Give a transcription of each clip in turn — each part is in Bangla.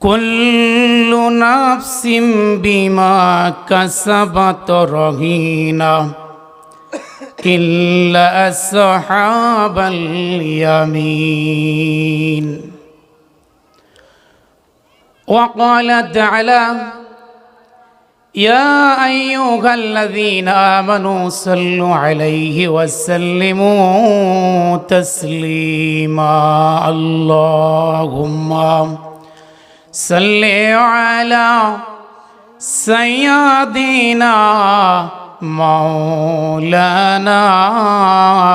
كل نفس بما كسبت رهينة. إلا أصحاب اليمين. وقال تعالى يا أيها الذين آمنوا صلوا عليه وسلموا تسليما. اللهم صل على سيدنا مولانا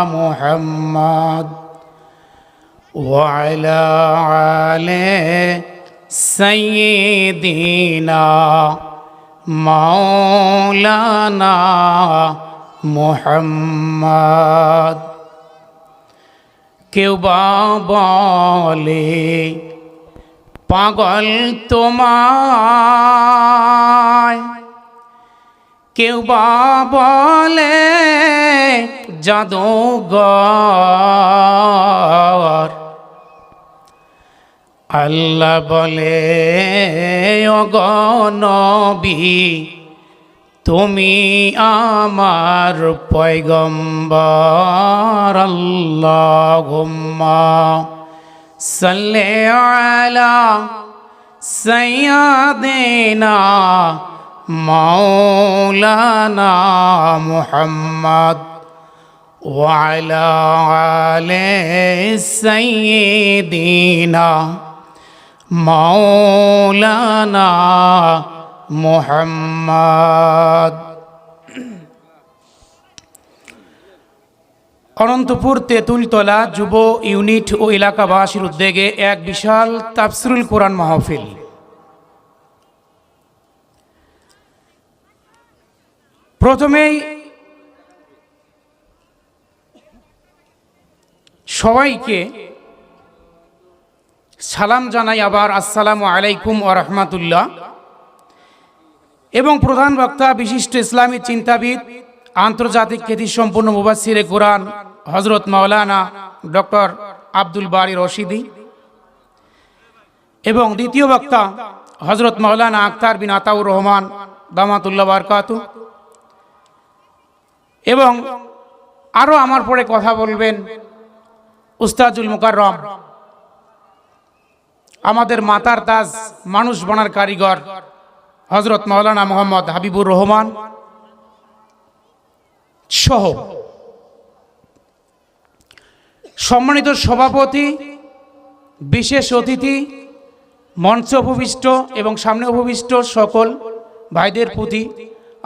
محمد وعلى آله سيدنا مولانا محمد কেউ বা বলে পাগল তোমায়। কেউ বা বলে জাদুঘর। আল্লাহ বলে অগনবী তুমি আমার পয়গম্বর আল্লাহুম্মা। صلی علی سیدنا مولانا محمد وعلى آل سيدنا مولانا محمد অনন্তপুর তেঁতুলতলা যুব ইউনিট ও এলাকাবাসীর উদ্যোগে এক বিশাল তাফসিরুল কোরআন মাহফিল। প্রথমেই সবাইকে সালাম জানাই আবার আসসালামু আলাইকুম ও রহমাতুল্লাহ। এবং প্রধান বক্তা, বিশিষ্ট ইসলামী চিন্তাবিদ আন্তর্জাতিক খ্যাতিসম্পন্ন মুবাসিরে কোরআন হজরত মাওলানা ডক্টর আব্দুল বারি রশিদি এবং দ্বিতীয় বক্তা হজরত মাওলানা আক্তার বিন আতাউর রহমান দামাতুল্লাহ বারকাত। এবং আরও আমার পরে কথা বলবেন উস্তাজুল মুকাররম, আমাদের মাতার তাজ মানুষ বনার কারিগর হজরত মাওলানা মোহাম্মদ হাবিবুর রহমান। সহ। সম্মানিত সভাপতি, বিশেষ অতিথি, মঞ্চ উপবিষ্ট এবং সামনে উপবিষ্ট সকল ভাইদের প্রতি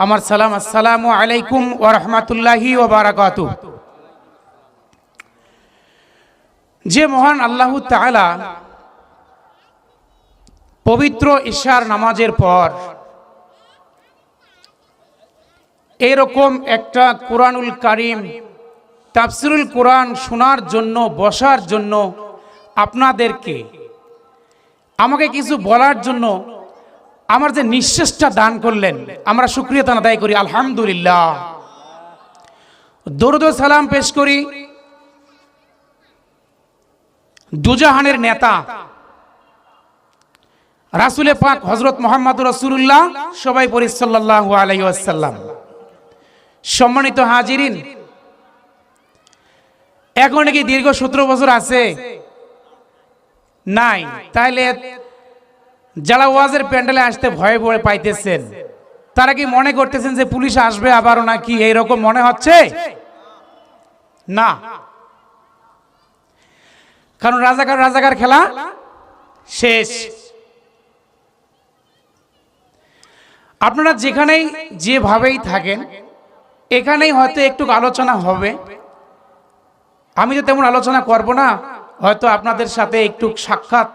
আমার সালাম, আসসালামু আলাইকুম ওয়া রাহমাতুল্লাহি ওয়া বারাকাতু যে মহান আল্লাহ তাআলা পবিত্র ঈশার নামাজের পর এরকম একটা কোরআনুল কারিম তাফসিরুল কোরআন শোনার জন্য, বসার জন্য আপনাদেরকে, আমাকে কিছু বলার জন্য আমার যে নিঃশ্বাসটা দান করলেন, আমরা সুক্রিয়তা আদায় করি, আলহামদুলিল্লাহ। দরুদ সালাম পেশ করি দুজাহানের নেতা, রাসুলে পাক হজরত মোহাম্মদ রসুল্লাহ সবাই পড়ি সাল্লাহ আলাইসাল্লাম সম্মানিত হাজিরিন, এখন নাকি দীর্ঘ সতেরো বছর আছে? নাই। তাইলে যারা ওয়াজের প্যান্ডেলে আসতে ভয়ে ভয়ে পাইতেছেন, তারা কি মনে করতেছেন যে পুলিশ আসবে আবারও নাকি এইরকম মনে হচ্ছে? না। কারণ রাজাকার রাজাকার খেলা শেষ। আপনারা যেখানেই যেভাবেই থাকেন এখানেই হয়তো একটু আলোচনা হবে। আমি তো তেমন আলোচনা করব না, হয়তো আপনাদের সাথে একটু সাক্ষাৎ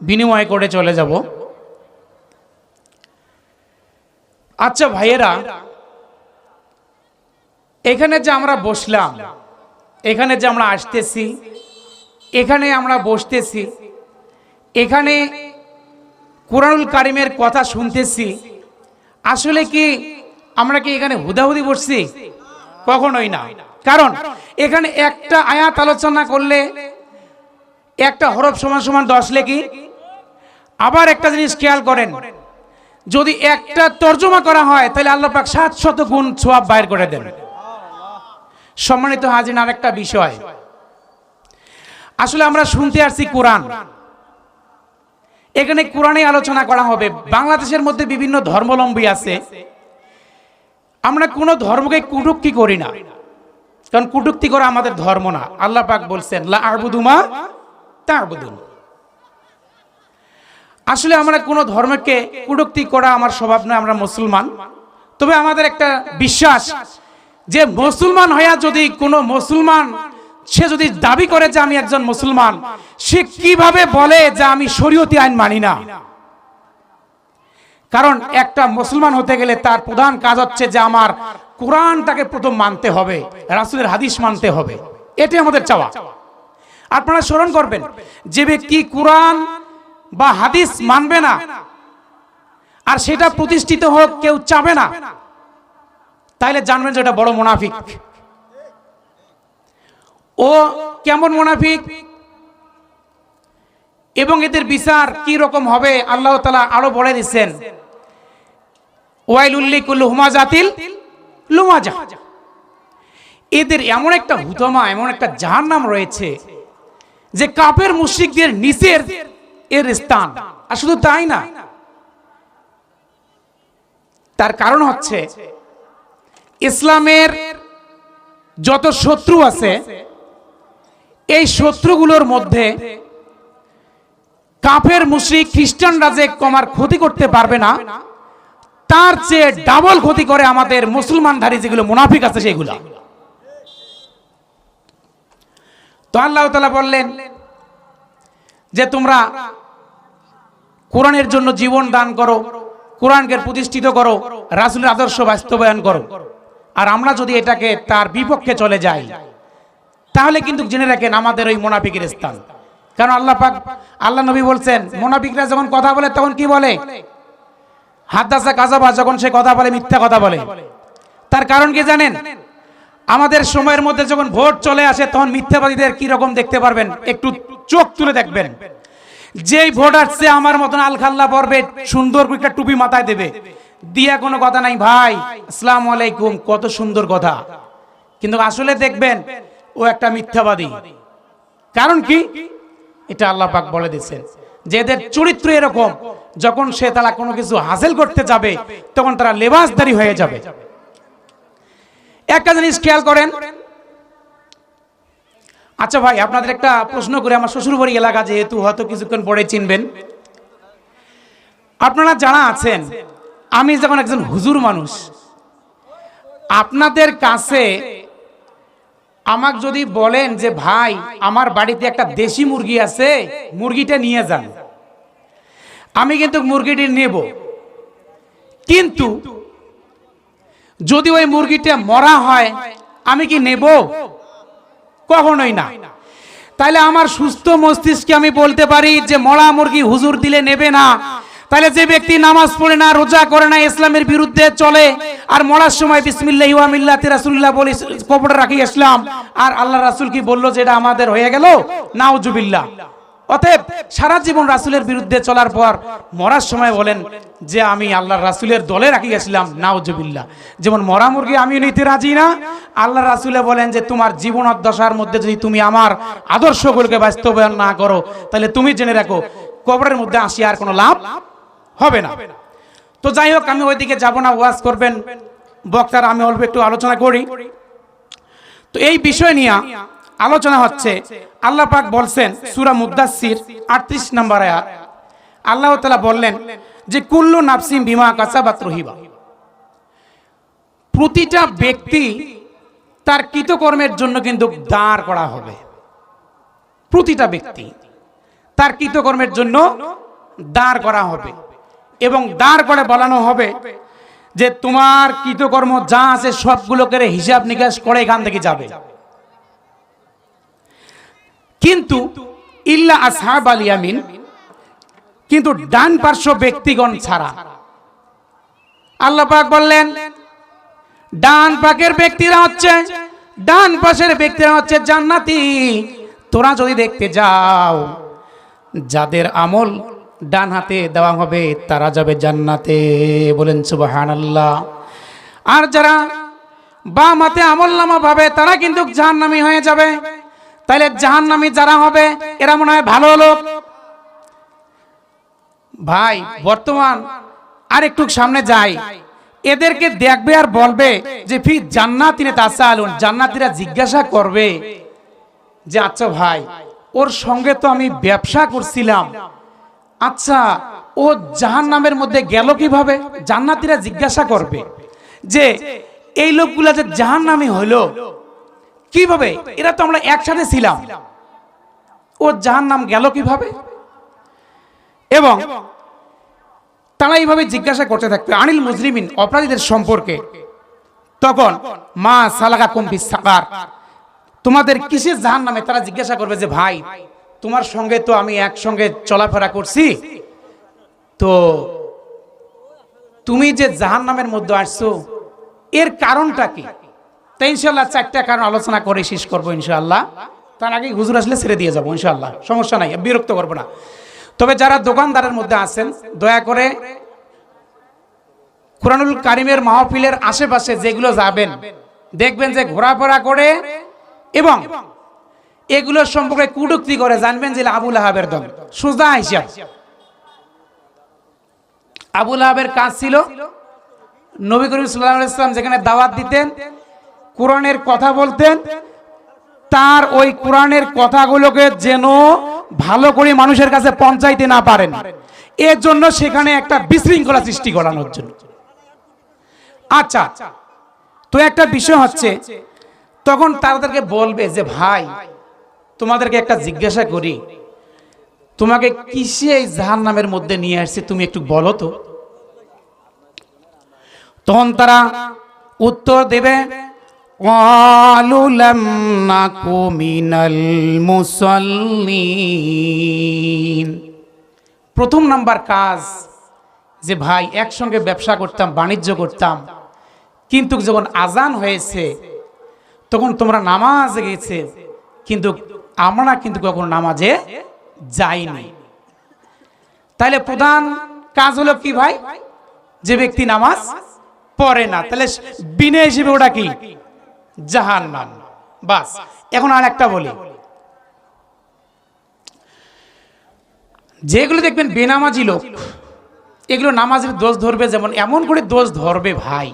বিনিময় করে চলে যাব। আচ্ছা ভাইয়েরা, এখানে যে আমরা বসলাম, এখানে যে আমরা আসতেছি, এখানে আমরা বসতেছি, এখানে কোরআনুল কারিমের কথা শুনতেছি, আসলে কি আমরা কি এখানে হুদাহুদি বসছি? কখনোই না। কারণ এখানে একটা আয়াত আলোচনা করলে একটা হরফ সমান সমান দশ লেখি। আবার একটা জিনিস খেয়াল করেন, যদি একটা তর্জমা করা হয়, তাহলে আল্লাহ পাক সাত শত গুণ সোয়াব বাইর করে দেন। সম্মানিত হাজিন আরেকটা বিষয়। আসলে আমরা শুনতে আসছি কোরআন। এখানে কোরআনে আলোচনা করা হবে। বাংলাদেশের মধ্যে বিভিন্ন ধর্মলম্বী আছে। আমরা কোনো ধর্মকে কুটুক্তি করি না। কারণ কুটুক্তি করা আমাদের ধর্ম না। আল্লাহ পাক বলছেন, লা আরবুদুন আসলে আমরা কোনো ধর্মকে কুটুক্তি করা আমার স্বভাব নয়, আমরা মুসলমান। তবে আমাদের একটা বিশ্বাস যে মুসলমান হইয়া যদি কোনো মুসলমান, সে যদি দাবি করে যে আমি একজন মুসলমান, সে কীভাবে বলে যে আমি শরীয়তি আইন মানি না? কারণ একটা মুসলমান হতে গেলে তার প্রধান কাজ হচ্ছে যে আমার কোরআনটাকে প্রথম মানতে হবে, রাসুলের হাদিস মানতে হবে। এটাই আমাদের চাওয়া। আপনারা স্মরণ করবেন, যে ব্যক্তি কোরআন বা হাদিস মানবে না, আর সেটা প্রতিষ্ঠিত হোক, কেউ চাবে না, তাইলে জানবেন যে এটা বড় মুনাফিক। ও কেমন মুনাফিক? এবং এদের বিচার কি রকম হবে? আল্লাহ তালা আরও বলে দিচ্ছেন। এদের এমন একটা হুতমা এমন একটা জাহার নাম রয়েছে যে কাপের মুশ্রিকদের নিচের এর স্থান। আর শুধু তাই না, তার কারণ হচ্ছে ইসলামের যত শত্রু আছে, এই শত্রুগুলোর মধ্যে কাফের মুশরিক খ্রিস্টানরা যে কমার ক্ষতি করতে পারবে না তার চেয়ে ডাবল ক্ষতি করে আমাদের মুসলমানধারী যেগুলো মুনাফিক আছে সেগুলো। তো আল্লাহ তালা বললেন যে, তোমরা কোরআনের জন্য জীবন দান করো, কোরআনকে প্রতিষ্ঠিত করো, রাসুলের আদর্শ বাস্তবায়ন করো। আর আমরা যদি এটাকে তার বিপক্ষে চলে যাই, তাহলে কিন্তু জেনে রাখেন আমাদের ওই মোনাফিকের স্থান। কারণ আল্লাহ পাক, আল্লাহ নবী বলছেন, মোনাফিকরা যখন কথা বলে, তখন কি বলে? হাদ্দাসা কাজাবা যখন সে কথা বলে, মিথ্যা কথা বলে। তার কারণ কি জানেন? আমাদের সময়ের মধ্যে যখন ভোট চলে আসে, তখন মিথ্যাবাদীদের কি রকম দেখতে পারবেন? একটু চোখ তুলে দেখবেন। যেই ভোট আসছে, আমার মতন আলখাল্লা পর্বে সুন্দর একটা টুপি মাথায় দেবে। দিয়া কোনো কথা নাই, ভাই, আসসালামু আলাইকুম, কত সুন্দর কথা। কিন্তু আসলে দেখবেন, ও একটা মিথ্যাবাদী। কারণ কি? এটা আল্লাহ পাক বলে দিচ্ছেন যে এদের চরিত্র এরকম। যখন সে তারা কোনো কিছু হাসিল করতে যাবে, তখন তারা লেবাসদারি হয়ে যাবে। একটা জিনিস খেয়াল করেন। আচ্ছা ভাই, আপনাদের একটা প্রশ্ন করে আমার শ্বশুরবাড়ি এলাকা যেহেতু হয়তো কিছুক্ষণ পরে চিনবেন। আপনারা যারা আছেন, আমি যখন একজন হুজুর মানুষ, আপনাদের কাছে আমাকে যদি বলেন যে, ভাই, আমার বাড়িতে একটা দেশি মুরগি আছে, মুরগিটা নিয়ে যান। আমি কিন্তু মুরগিটি নেব। কিন্তু যদি ওই মুরগিটা মরা হয়, আমি কি নেব? কখনোই না। তাহলে আমার সুস্থ মস্তিষ্কে আমি বলতে পারি যে, মরা মুরগি হুজুর দিলে নেবে না। তাহলে যে ব্যক্তি নামাজ পড়ে না, রোজা করে না, ইসলামের বিরুদ্ধে চলে, আর মরার সময় বিসমিল্লাহি রাসূলুল্লাহ বলে কবরে রাখি ইসলাম আর আল্লাহ রাসূল কি বলল যে, এটা আমাদের হয়ে গেল? নাউজুবিল্লাহ। অতএব সারা জীবন রাসূলের বিরুদ্ধে চলার পর মরার সময় বলেন যে আমি আল্লাহ রাসুলের দলে রাখি গেছিলাম, নাউজুবিল্লাহ। যেমন মরা মুরগি আমি নিতে রাজি না। আল্লাহ রাসূলে বলেন যে তোমার জীবন দশার মধ্যে যদি তুমি আমার আদর্শগুলোকে বাস্তবায়ন না করো, তাহলে তুমি জেনে রাখো, কবরের মধ্যে আসি আর কোনো লাভ হবে না। তো যাই হোক, আমি ওইদিকে যাব না, ওয়াজ করবেন। বক্তার, আমি অল্প একটু আলোচনা করি। তো এই বিষয় নিয়ে আলোচনা হচ্ছে আল্লাহ পাক বলছেন সুরা মুদাসির আটত্রিশ নম্বর আয়াত। আল্লাহ তালা বললেন যে, কুল্লু নাফসিম বিমা কাসাবাত রহিবা। প্রতিটা ব্যক্তি তার কৃতকর্মের জন্য কিন্তু দাঁড় করা হবে। প্রতিটা ব্যক্তি তার কৃতকর্মের জন্য দাঁড় করা হবে। এবং দাঁড় করে বলানো হবে যে, তোমার কৃতকর্ম যা আছে সবগুলোকে হিসাব নিকাশ করে এখান থেকে যাবে। কিন্তু ইল্লা আসহাব আল ইয়ামিন, কিন্তু ডান পার্শ্ব ব্যক্তিগণ ছাড়া। আল্লাহ পাক বললেন, ডান পাকের ব্যক্তিরা হচ্ছে, ডান পাশের ব্যক্তিরা হচ্ছে জান্নাতি। তোরা যদি দেখতে যাও, যাদের আমল ডান হাতে দেওয়া হবে, তারা যাবে জান্নাতে। বলেন, সুবহানাল্লাহ। আর যারা বাম হাতে আমল নামা পাবে, তারা কিন্তু জাহান্নামী হয়ে যাবে। তাহলে জাহান্নামী যারা হবে, এরা মনে হয় ভালো লোক। ভাই, বর্তমান আর একটু সামনে যাই। এদেরকে দেখবে আর বলবে যে, ফি জান্নাতিনে তাসালুন, জান্নাতিরা জিজ্ঞাসা করবে যে আচ্ছা ভাই, ওর সঙ্গে তো আমি ব্যবসা করছিলাম। আচ্ছা ও জাহান নামের মধ্যে গেল কীভাবে? জান্নাতিরা জিজ্ঞাসা করবে যে, এই লোকগুলা যে জাহান নামে হইল কীভাবে? এরা তো আমরা একসাথে ছিলাম। ও জাহান নাম গেল কীভাবে? এবং তারা এইভাবে জিজ্ঞাসা করতে থাকবে, আনিল মুজরিমিন, অপরাধীদের সম্পর্কে? তখন, মা সালাকা কম্পি সাকার তোমাদের কিসের জাহান নামে তারা জিজ্ঞাসা করবে যে, ভাই, তোমার সঙ্গে তো আমি একসঙ্গে চলাফেরা করছি। তো তুমি যে জাহান নামের মধ্যে আসছো, এর কারণটা কি? তাই ইনশাল্লাহ চারটা কারণ আলোচনা করে শেষ করব ইনশাআল্লাহ। তার আগে হুজুর আসলে ছেড়ে দিয়ে যাব ইনশাআল্লাহ। সমস্যা নাই বিরক্ত করব না। তবে যারা দোকানদারের মধ্যে আছেন, দয়া করে কোরআনুল কারিমের মাহফিলের আশেপাশে যেগুলো যাবেন, দেখবেন যে ঘোরাফেরা করে এবং এগুলোর সম্পর্কে কুটুক্তি করে জানবেন যে আবুল আহাবের দল। সোজা হিসাব আবুল আহাবের কাজ ছিল, নবী করিম সাল্লাহ ইসলাম যেখানে দাওয়াত দিতেন কোরআনের কথা বলতেন, তার ওই কোরআনের কথাগুলোকে যেন ভালো করে মানুষের কাছে পৌঁছাইতে না পারেন। এর জন্য সেখানে একটা বিশৃঙ্খলা সৃষ্টি করানোর জন্য। আচ্ছা তো একটা বিষয় হচ্ছে, তখন তাদেরকে বলবে যে, ভাই, তোমাদেরকে একটা জিজ্ঞাসা করি, তোমাকে কিসে এই জাহান নামের মধ্যে নিয়ে আসছে তুমি একটু বলো তো? তখন তারা উত্তর দেবে قالوا لم نك من المصلين প্রথম নাম্বার কাজ যে ভাই একসঙ্গে ব্যবসা করতাম বাণিজ্য করতাম কিন্তু যখন আজান হয়েছে তখন তোমরা নামাজে গেছে কিন্তু আমরা কিন্তু কখনো নামাজে যাইনি তাহলে প্রধান কাজ হলো কি ভাই যে ব্যক্তি নামাজ পড়ে না তাহলে বিনে হিসেবে ওটা কি জাহান নাম বাস, এখন আর একটা বলি। যেগুলো দেখবেন বেনামাজি লোক, এগুলো নামাজের দোষ ধরবে, যেমন এমন করে দোষ ধরবে ভাই।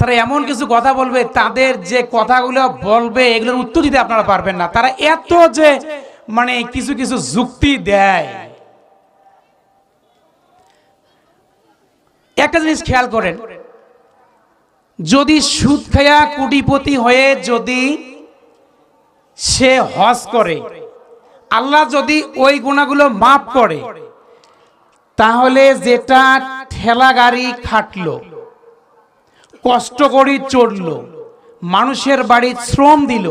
তারা এমন কিছু কথা বলবে, তাদের যে কথাগুলো বলবে, এগুলোর উত্তর দিতে আপনারা পারবেন না। তারা এত যে মানে কিছু কিছু যুক্তি দেয়। একটা জিনিস খেয়াল করেন যদি সুদ খায়া কোটিপতি হয়ে যদি সে হজ করে, আল্লাহ যদি ওই গুণাগুলো মাফ করে, তাহলে যেটা ঠেলা গাড়ি খাটলো, কষ্ট করে চড়লো, মানুষের বাড়ি শ্রম দিল,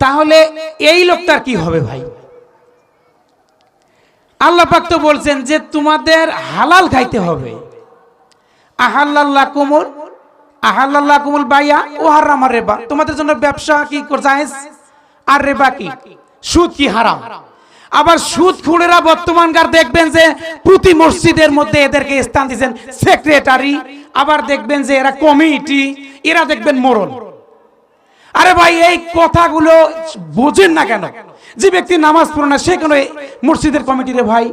তাহলে এই লোকটার কি হবে ভাই? আল্লাহ পাক তো বলছেন যে তোমাদের হালাল খাইতে হবে। আহাল্লাহ কুমুর আহাল্লাহ কুমুল বাইয়া, ও হারাম আর রেবা। তোমাদের জন্য ব্যবসা কি আর রেবা কি? সুদ কি হারাম? আবার সুদ খুঁড়েরা বর্তমানকার দেখবেন যে প্রতি মসজিদের মধ্যে এদেরকে স্থান দিয়েছেন সেক্রেটারি, আবার দেখবেন যে এরা কমিটি, এরা দেখবেন মরণ। আরে ভাই, এই কথাগুলো বোঝেন না কেন? যে ব্যক্তি নামাজ পড়ে না, সে কোনো মসজিদের কমিটিরে ভাই।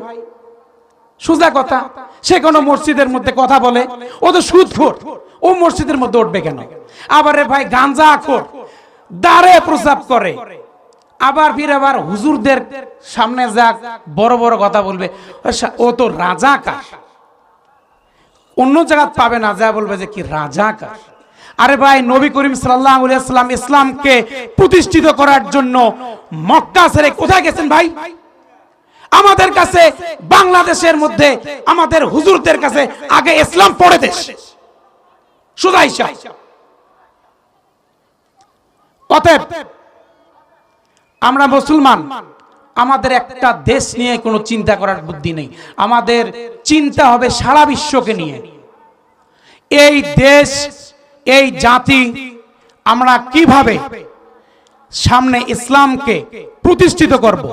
সোজা কথা, সে কোনো মসজিদের মধ্যে কথা বলে, ও তো সুদ সুদখোর ও মসজিদের মধ্যে উঠবে কেন? আবার রে ভাই, গাঞ্জা খোর দাঁড়ে প্রস্রাব করে। আবার ফির আবার হুজুরদের সামনে যাক, বড় বড় কথা বলবে। ও তো রাজা কার অন্য জায়গা পাবে না, যা বলবে যে কি রাজা কার আরে ভাই, নবী করিম সাল্লাল্লাহু আলাইহি সাল্লাম ইসলামকে প্রতিষ্ঠিত করার জন্য মক্কা ছেড়ে কোথায় গেছেন ভাই? আমাদের কাছে, বাংলাদেশের মধ্যে, আমাদের হুজুরদের কাছে আগে ইসলাম পড়ে দেশ। আমরা মুসলমান, আমাদের একটা দেশ নিয়ে কোনো চিন্তা করার বুদ্ধি নেই। আমাদের চিন্তা হবে সারা বিশ্বকে নিয়ে। এই দেশ, এই জাতি আমরা কীভাবে সামনে ইসলামকে প্রতিষ্ঠিত করব?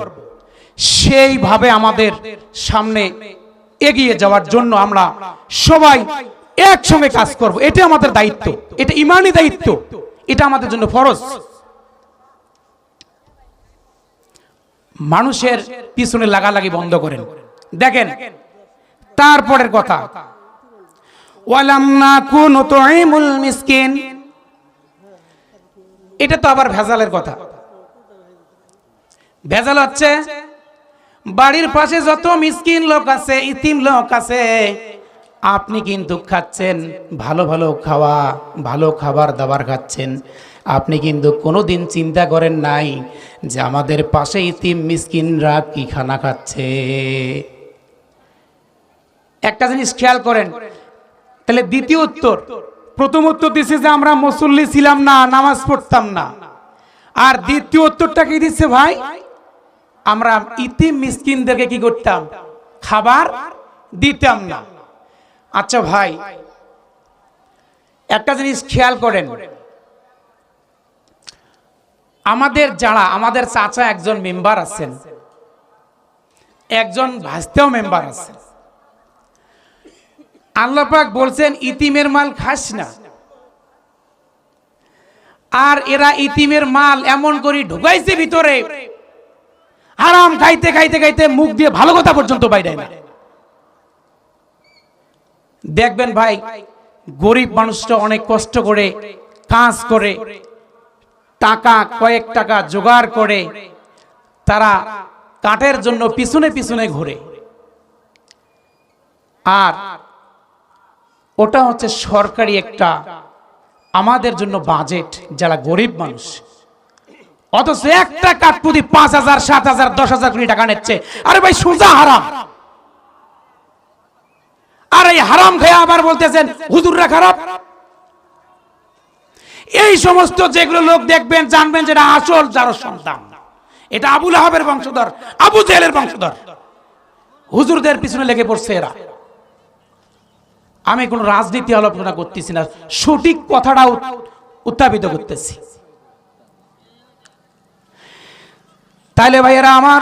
সেইভাবে আমাদের সামনে এগিয়ে যাওয়ার জন্য আমরা সবাই একসঙ্গে কাজ করব। এটা আমাদের দায়িত্ব। এটা ইমানি দায়িত্ব। এটা আমাদের জন্য ফরজ। মানুষের পিছনে লাগালাগি বন্ধ করেন। দেখেন, তারপরের কথা। মিসকিন। এটা তো আবার ভেজালের কথা। ভেজাল হচ্ছে, বাড়ির পাশে যত মিসকিন লোক আছে, ইতিম লোক আছে আপনি কিন্তু খাচ্ছেন ভালো ভালো খাওয়া, ভালো খাবার দাবার খাচ্ছেন। আপনি কিন্তু কোনোদিন চিন্তা করেন নাই যে আমাদের পাশে ইতিম মিসকিনরা কি খানা খাচ্ছে। একটা জিনিস খেয়াল করেন, তাহলে দ্বিতীয় উত্তর, প্রথম উত্তর দিচ্ছে যে আমরা মুসল্লি ছিলাম না, নামাজ পড়তাম না। আর দ্বিতীয় উত্তরটা কি দিচ্ছে ভাই? আমরা ইতিম মিসকিনদেরকে কি করতাম? খাবার দিতাম না। আচ্ছা ভাই, একটা জিনিস খেয়াল করেন। আমাদের যারা, আমাদের চাচা একজন মেম্বার আছেন, একজন ভাস্তেও মেম্বার আছেন। আল্লাহ পাক বলছেন, ইতিমের মাল খাস না। আর এরা ইতিমের মাল এমন করে ঢুকাইছে ভিতরে, হারাম খাইতে খাইতে খাইতে মুখ দিয়ে ভালো কথা পর্যন্ত বাইরে না দেখবেন ভাই, গরিব মানুষটা অনেক কষ্ট করে, কাজ করে, টাকা, কয়েক টাকা জোগাড় করে, তারা কাঠের জন্য পিছনে পিছনে ঘুরে। আর ওটা হচ্ছে সরকারি একটা আমাদের জন্য বাজেট, যারা গরিব মানুষ। অথচ একটা কাঠপুতি পাঁচ হাজার, সাত হাজার, দশ হাজার কোটি টাকা নিচ্ছে। আরে ভাই, সোজা হারাম। আর এই হারাম খেয়ে আবার বলতেছেন, হুজুররা খারাপ? এই সমস্ত যেগুলো লোক দেখবেন, জানবেন যেটা আসল যার সন্তান। এটা আবুল আহাবের বংশধর, আবু জেলের বংশধর। হুজুরদের পিছনে লেগে পড়ছে এরা। আমি কোনো রাজনীতি আলোচনা করতেছি না, সঠিক কথাটা উত্থাপিত করতেছি। তাইলে ভাইয়েরা আমার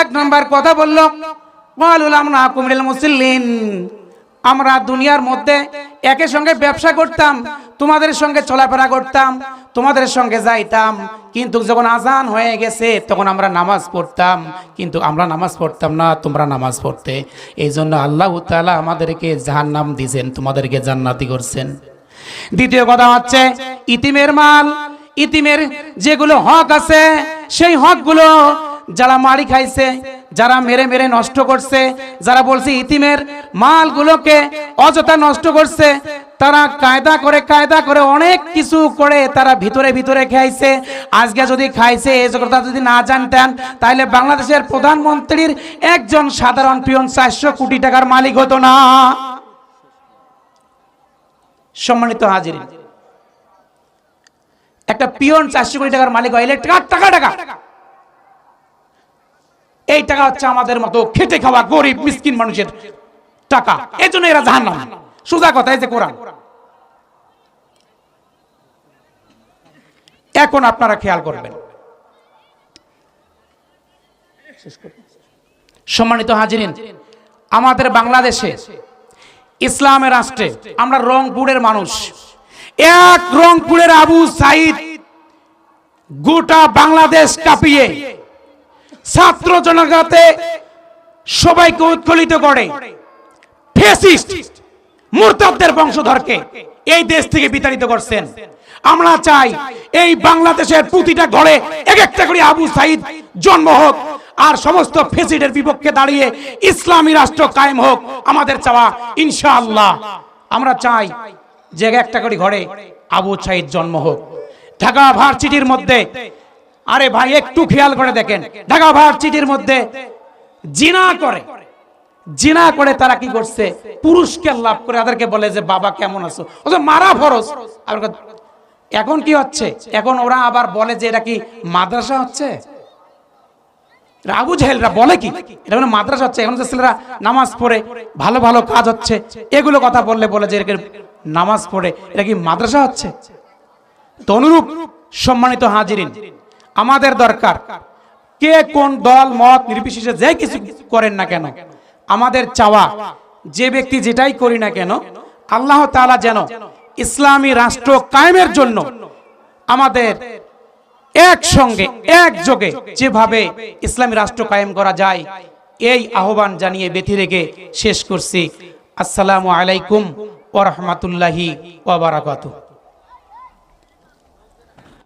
এক নম্বর কথা বলল মালুল মুসলিন আমরা দুনিয়ার মধ্যে একের সঙ্গে ব্যবসা করতাম, তোমাদের সঙ্গে চলাফেরা করতাম, তোমাদের সঙ্গে যাইতাম। কিন্তু যখন আজান হয়ে গেছে, তখন আমরা নামাজ পড়তাম। কিন্তু আমরা নামাজ পড়তাম না, তোমরা নামাজ পড়তে। এই জন্য আল্লাহ তালা আমাদেরকে জাহান্নাম দিয়েছেন, তোমাদেরকে জান্নাতি করছেন। দ্বিতীয় কথা হচ্ছে, ইতিমের মাল, ইতিমের যেগুলো হক আছে, সেই হকগুলো যারা মারি খাইছে যারা মেরে মেরে নষ্ট করছে, যারা বলছে ইতিমের মালগুলোকে অযথা নষ্ট করছে, তারা কায়দা করে কায়দা করে অনেক কিছু করে তারা ভিতরে ভিতরে খাইছে। আজকে যদি খাইছে এই কথা যদি না জানতেন তাহলে বাংলাদেশের প্রধানমন্ত্রীর একজন সাধারণ পিয়ন চারশো কোটি টাকার মালিক হতো না। সম্মানিত হাজির। একটা পিয়ন চারশো কোটি টাকার মালিক হয় টাকা টাকা টাকা। এই টাকা হচ্ছে আমাদের মতো খেটে খাওয়া গরিব মিসকিন মানুষের টাকা। এই জন্য এরা জাহান নাম সোজা কথা, এই যে কোরআন। এখন আপনারা খেয়াল করবেন। সম্মানিত হাজিরিন, আমাদের বাংলাদেশে ইসলামের রাষ্ট্রে আমরা রংপুরের মানুষ। এক রংপুরের আবু সাইদ গোটা বাংলাদেশ কাঁপিয়ে ছাত্র জনগণতে সবাইকে উৎকলিত করে। ফেসিস্ট বংশধরকে এই দেশ থেকে বিতাড়িত করছেন। আমরা চাই এই বাংলাদেশের প্রতিটা ঘরে এক একটা করে আবু সাইদ জন্ম হোক আর সমস্ত ফেসিডের বিপক্ষে দাঁড়িয়ে ইসলামী রাষ্ট্র কায়েম হোক আমাদের চাওয়া, ইনশাআল্লাহ। আমরা চাই যে এক একটা করে ঘরে আবু সাইদ জন্ম হোক। ঢাকা ভার্সিটির মধ্যে আরে ভাই, একটু খেয়াল করে দেখেন। ঢাকা ভার্সিটির মধ্যে জিনা করে। জিনা করে তারা কি করছে? পুরুষকে লাভ করে তাদেরকে বলে যে, বাবা, কেমন আছো? ও মারা ফরজ। এখন কি হচ্ছে? এখন ওরা আবার বলে যে, এটা কি মাদ্রাসা হচ্ছে? এরা আবু জাহেলরা বলে কি? এটা মানে মাদ্রাসা হচ্ছে। এখন যে ছেলেরা নামাজ পড়ে, ভালো ভালো কাজ হচ্ছে, এগুলো কথা বললে বলে যে, এরকম নামাজ পড়ে, এটা কি মাদ্রাসা হচ্ছে? তো অনুরূপ সম্মানিত হাজিরিন আমাদের দরকার। কে কোন দল, মত, নির্বিশেষে যে কিছু করেন না কেন, আমাদের চাওয়া, যে ব্যক্তি যেটাই করি না কেন, আল্লাহ তাআলা যেন ইসলামী রাষ্ট্র কায়েমের জন্য আমাদের একসঙ্গে, একযোগে যেভাবে ইসলামী রাষ্ট্র কায়েম করা যায়, এই আহ্বান জানিয়ে বেঁধে রেখে শেষ করছি। আসসালামু আলাইকুম ওয়া রাহমাতুল্লাহি ওয়া বারাকাতুহু।